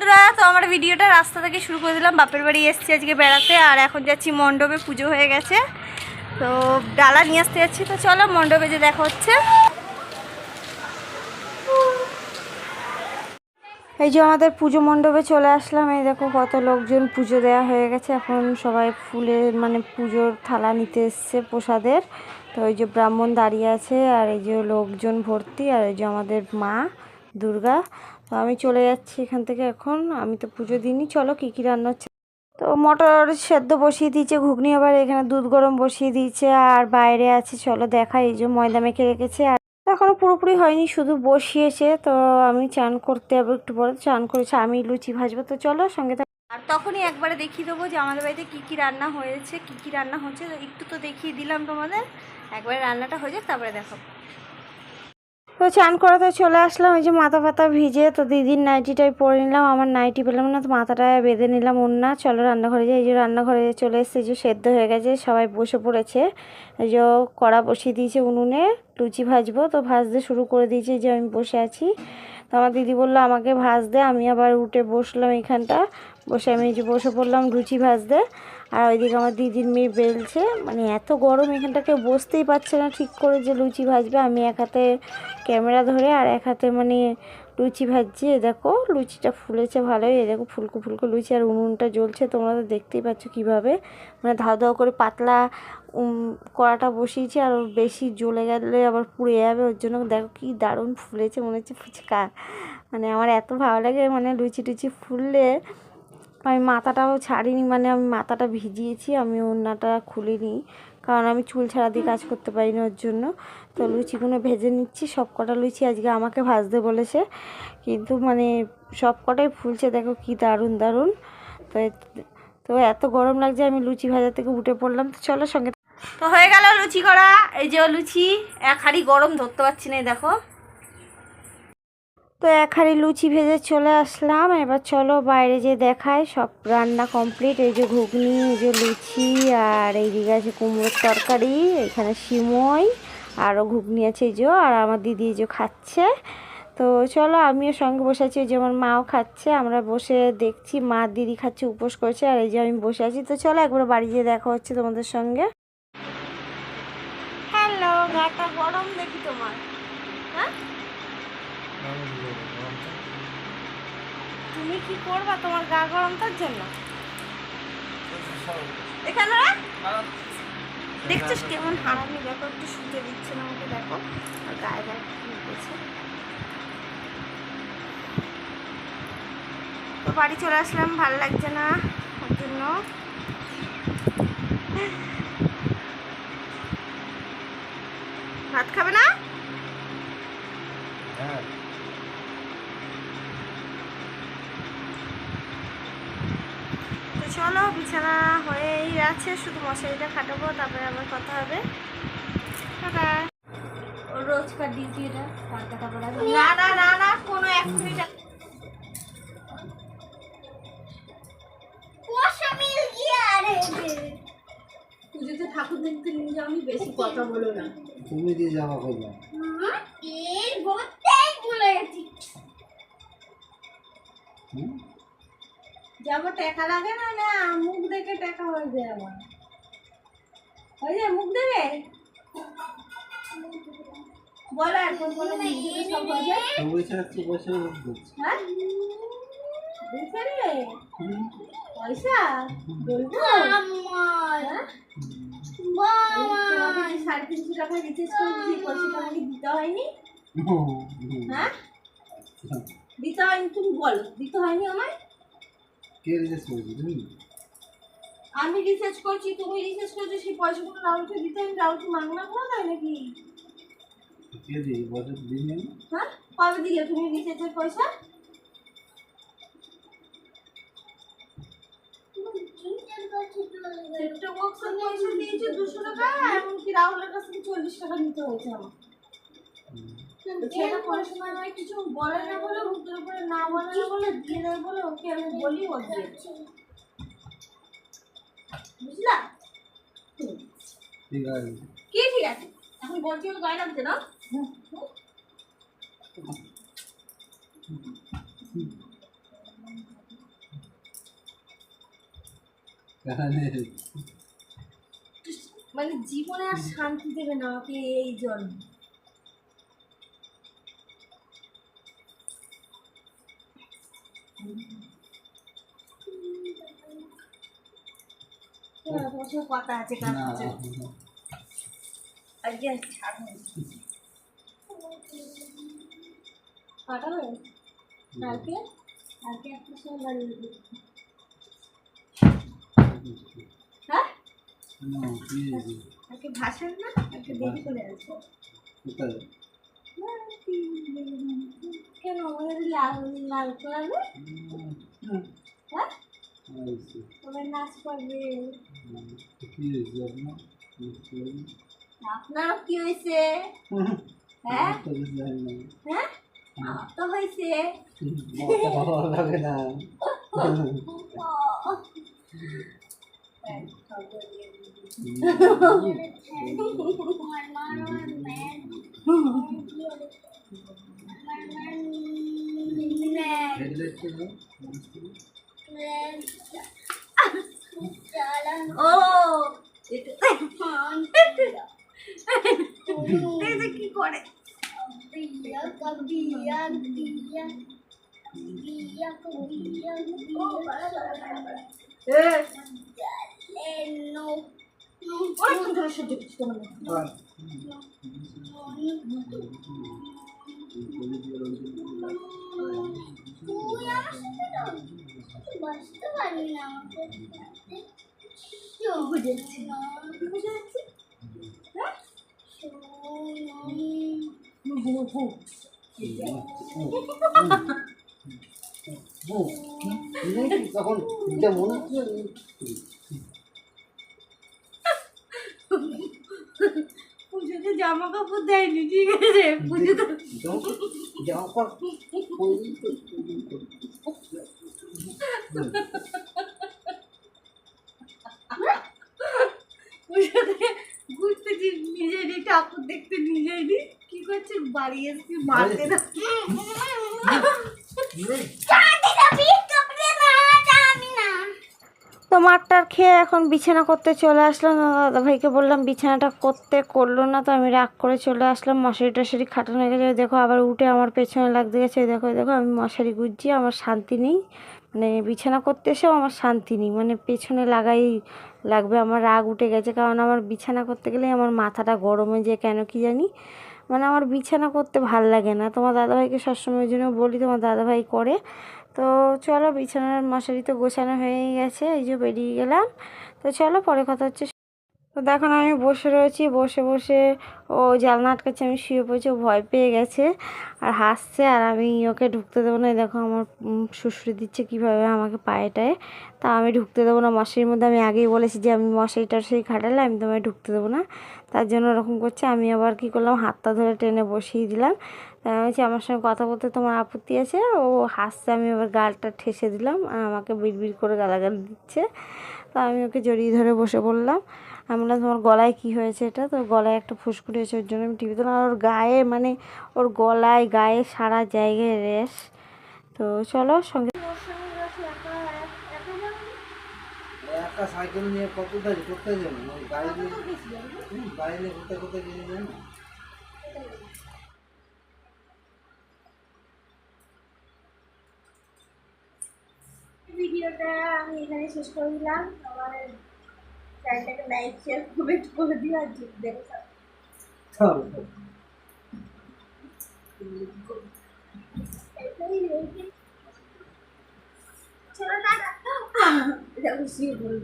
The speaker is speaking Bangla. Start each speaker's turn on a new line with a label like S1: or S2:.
S1: বন্ধুরা, তো আমার ভিডিওটা রাস্তা থেকে শুরু করে দিলাম। বাপের বাড়ি এসেছি আজকে বেড়াতে, আর এখন যাচ্ছি মণ্ডপে, পুজো হয়ে গেছে। তো ডালা নিয়ে আসতে যাচ্ছি। তো চলো মণ্ডপে যে দেখা হচ্ছে। এই যে আমাদের পুজো মণ্ডপে চলে আসলাম। এই দেখো কত লোকজন পুজো দেওয়া হয়ে গেছে। এখন সবাই ফুলের মানে পুজোর থালা নিতে এসছে প্রসাদের। তো এই যে ব্রাহ্মণ দাঁড়িয়ে আছে, আর এই যে লোকজন ভর্তি, আর এই যে আমাদের মা দুর্গা। আমি চলে যাচ্ছি এখান থেকে এখন। আমি তো পুজো দিইনি। চলো কী কী রান্না হচ্ছে। তো মটর সেদ্ধ বসিয়ে দিয়েছে ঘুগনি, আবার এখানে দুধ গরম বসিয়ে দিয়েছে। আর বাইরে আছে, চলো দেখা এই যে ময়দা মেখে রেখেছে। আর এখনও পুরোপুরি হয়নি, শুধু বসিয়েছে। তো আমি চান করতে যাব একটু পরে। চান করেছে, আমি লুচি ভাজবো। তো চলো সঙ্গে আর তখনই একবারে দেখিয়ে দেবো যে আমাদের বাড়িতে কী কী রান্না হয়েছে, কী কী রান্না হচ্ছে। তো একটু তো দেখিয়ে দিলাম তোমাদের। একবারে রান্নাটা হয়ে যাক, তারপরে দেখো তো চান করাতে চলে আসলাম, এই যে মাথা ফাতা ভিজে, তো দিদির নাইটিটাই পরে নিলাম, আমার নাইটি পেলাম না, তো মাথাটা বেঁধে নিলাম ওন্না চলো রান্নাঘরে যাই, এই যে রান্নাঘরে চলে এসেছে যে সেদ্ধ হয়ে গেছে, সবাই বসে পড়েছে, এই যে কড়া বসিয়ে দিয়েছে উনুনে, লুচি ভাজবো, তো ভাজতে শুরু করে দিয়েছে যে আমি বসে আছি, তো আমার দিদি বলল, আমাকে ভাজতে। আমি আবার উঠে বসলাম এখানটা, বসে আমি যে বসে পড়লাম লুচি ভাজতে আর ওইদিকে আমার দিদির মেয়ে বেলছে। মানে এত গরম এখানটা কেউ বসতেই পারছে না ঠিক করে যে লুচি ভাজবে। আমি এক হাতে ক্যামেরা ধরে আর এক হাতে মানে লুচি ভাজছি। এ দেখো, লুচিটা ফুলেছে ভালোই। এ দেখো, ফুলকো ফুলকো লুচি আর উনুনটা জ্বলছে। তোমরা তো দেখতেই পাচ্ছ কীভাবে। মানে ধাও ধাও করে পাতলা কড়াটা বসিয়েছি আর বেশি জ্বলে গেলে আবার পুড়ে যাবে। ওর জন্য দেখো কি দারুণ ফুলেছে। মনে হচ্ছে ফুচকা। মানে আমার এত ভালো লাগে মানে লুচি টুচি ফুললে। আমি মাথাটাও ছাড়িনি মানে আমি মাথাটা ভিজিয়েছি, আমি ওড়নাটা খুলিনি। কারণ আমি চুল ছাড়া দিয়ে কাজ করতে পারি না ওর জন্য। তো লুচিগুলো ভেজে নিচ্ছি, সব কটা লুচি আজকে আমাকে ভাজতে বলেছে। কিন্তু মানে সব কটাই ফুলছে, দেখো কি দারুণ দারুণ। তো তো এত গরম লাগছে, আমি লুচি ভাজা থেকে উঠে পড়লাম। তো চলো সঙ্গে তো হয়ে গেল লুচি করা। এই যে লুচি, এক হাঁড়ি গরম ধরতে পারছি না দেখো। তো এক হাঁড়ি লুচি ভেজে চলে আসলাম। এবার চলো বাইরে যে দেখায় সব রান্না কমপ্লিট এই যে ঘুগনি, এই যে লুচি, আর এইদিকে আছে কুমড়োর তরকারি, এখানে সিমই, আরও ঘুগনি আছে এই যে, আর আমার দিদি এই যে খাচ্ছে। তো চলো আমিও সঙ্গে বসে আছি। ওই যে আমার মাও খাচ্ছে। আমরা বসে দেখছি, মা দিদি খাচ্ছে, উপোস করছে, আর এই যে আমি বসে আছি। তো চলো একবার বাড়ি যেয়ে দেখা হচ্ছে তোমাদের সঙ্গে। হ্যালো গাটা গরম দেখি তোমার। হ্যাঁ? তুমি কি করবা তোমার গা গরম তার জন্য? এখানে দেখছিস কেমন হারামি দেখো একটু শুতে দিচ্ছে না আমাকে দেখো। আর গায়ে গায়ে কি উঠেছে তো বাড়ি চলে আসলাম ভালো লাগছে না ওর জন্য? ভাত খাবে না তো চলো বিছানা হয়েই আছে শুধু মশারিটা খাটাবো তারপরে আবার কথা হবে। রোজকার ডিউটি এটা। না। না না না কোনো এক মিনিট।
S2: পুজোতে ঠাকুর দেখতে নিয়ে যাও আমি বেশি কথা বলো না।
S3: তুমি দিয়ে হুম?
S2: যাব টাকা লাগে না? না মুখ দেখে টাকা হয়ে যায় আমার। হয়ে যায়? মুখ দেবে? বলো এখন বলো মুখ দেবে সব হয়ে যায়?
S3: পয়সা
S2: হ্যাঁ? দিতে রে। পয়সা? বলব? হ্যাঁ? সাড়ে তিনশো টাকা রিচার্জ করেছি পয়সা টাকা দিতে হয়নি। হ্যাঁ? দিতে হয়নি তুমি বলো। দিতে হয়নি আমায়?
S3: কে রিচার্জ করেছি তুমি?
S2: আমি রিসার্চ করছি তুমি রিসার্চ করছ সেই পয়সাগুলো রাহুলকে দিতে আমি রাহুলকে মাংনা করে দেয় নাকি?
S3: কে দিয়ে বছর দিন
S2: হ্যাঁ? কবে দিলে তুমি রিসার্চের পয়সা? চল্লিশ টাকা নিতে হয়েছে আমার। কিছু বলে বলে মুখের উপরে না বলে দিয়ে বলে ওকে আমি বলি ও বুঝলা? কি ঠিক আছে? এখন বলছি ওকে গায়ে লাগছে না মানে জীবনে আর শান্তি দেবে না আমাকে এই জন্য কথা আছে আজকে কালকে কালকে একটা সময় বাড়ি হ্যাঁ?
S3: না কি
S2: ভাসান না? কালকে দেরি করে আসব কেন আমাদের লাল লাল কালার হ্যাঁ?
S3: হয়েছে।
S2: নাচ করবে।
S3: আপনার?
S2: কি হয়েছে হ্যাঁ। হ্যাঁ তো হয়েছে
S3: ভালো লাগে না
S2: ও কি করে? তোমার
S3: বাহ।
S2: বুঝেছি
S3: তখন এটা
S2: পুজোতে জামা কাপড় দেয়নি ঠিক আছে? পুজোতে
S3: জামা কাপড় পরেই তো
S2: পুজোতে ঘুরতেছি নিজেরই ঠাকুর দেখতে নিজেরই কি করছে? বাড়ি মারতে
S1: তো খেয়ে এখন বিছানা করতে চলে আসলাম। দাদা ভাইকে বললাম, বিছানাটা করতে করল না তো আমি রাগ করে চলে আসলাম। মশারি টশারি খাটানো গেছে। দেখো, আবার উঠে আমার পেছনে লাগতে গেছে। দেখো দেখো, আমি মশারি গুজছি, আমার শান্তি নেই। মানে বিছানা করতে এসেও আমার শান্তি নেই। মানে পেছনে লাগাই লাগবে, আমার রাগ উঠে গেছে। কারণ আমার বিছানা করতে গেলে আমার মাথাটা গরমে যে কেন কি জানি? মানে আমার বিছানা করতে ভালো লাগে না। তোমার দাদাভাইকে সবসময় ওই জন্য বলি, তোমার দাদাভাই করে। তো চলো, বিছানার মশারি তো গোছানো হয়ে গেছে, এই যে বেরিয়ে গেলাম। তো চলো, পরে কথা হচ্ছে তো দেখো আমি বসে রয়েছি, বসে বসে ও জানলা আটকাচ্ছে, আমি শুয়ে পড়েছি ভয় পেয়ে গেছে আর হাসছে আর আমি ওকে ঢুকতে দেবো না। দেখো আমার শুশুরি দিচ্ছে কীভাবে আমাকে পায়ে টায়ে তা আমি ঢুকতে দেবো না, মশারির মধ্যে আমি আগেই বলেছি যে আমি মশারি টশারি খাটালে আমি তোমায় ঢুকতে দেবো না। তার জন্য ওরকম করছে, আমি আবার কি করলাম, হাতটা ধরে টেনে বসিয়ে দিলাম। তাই আমি আমার সঙ্গে কথা বলতে তোমার আপত্তি আছে? ও হাসছে, আমি আবার গালটা ঠেসে দিলাম, আর আমাকে বিড়বিড় করে গালাগাল দিচ্ছে। তো আমি ওকে জড়িয়ে ধরে বসে বললাম, আমি বললাম, তোমার গলায় কি হয়েছে এটা? তো গলায় একটা ফুসকুড়ি হয়েছে, ওর জন্য আমি টিভি দিলাম ওর গায়ে মানে ওর গলায়, গায়ে সারা জায়গায় রেশ। তো চলো সঙ্গে
S3: সাইকেল নিয়ে যাবেন গাড়ি নিয়ে যান
S2: ভিডিওটা আমি এখানে শেষ করে দিলাম। আমার চ্যানেলটাকে লাইক শেয়ার কমেন্ট করে দিও আর দেখো
S3: চলো।
S2: চলো টাটা। দেখো শুয়ে বলল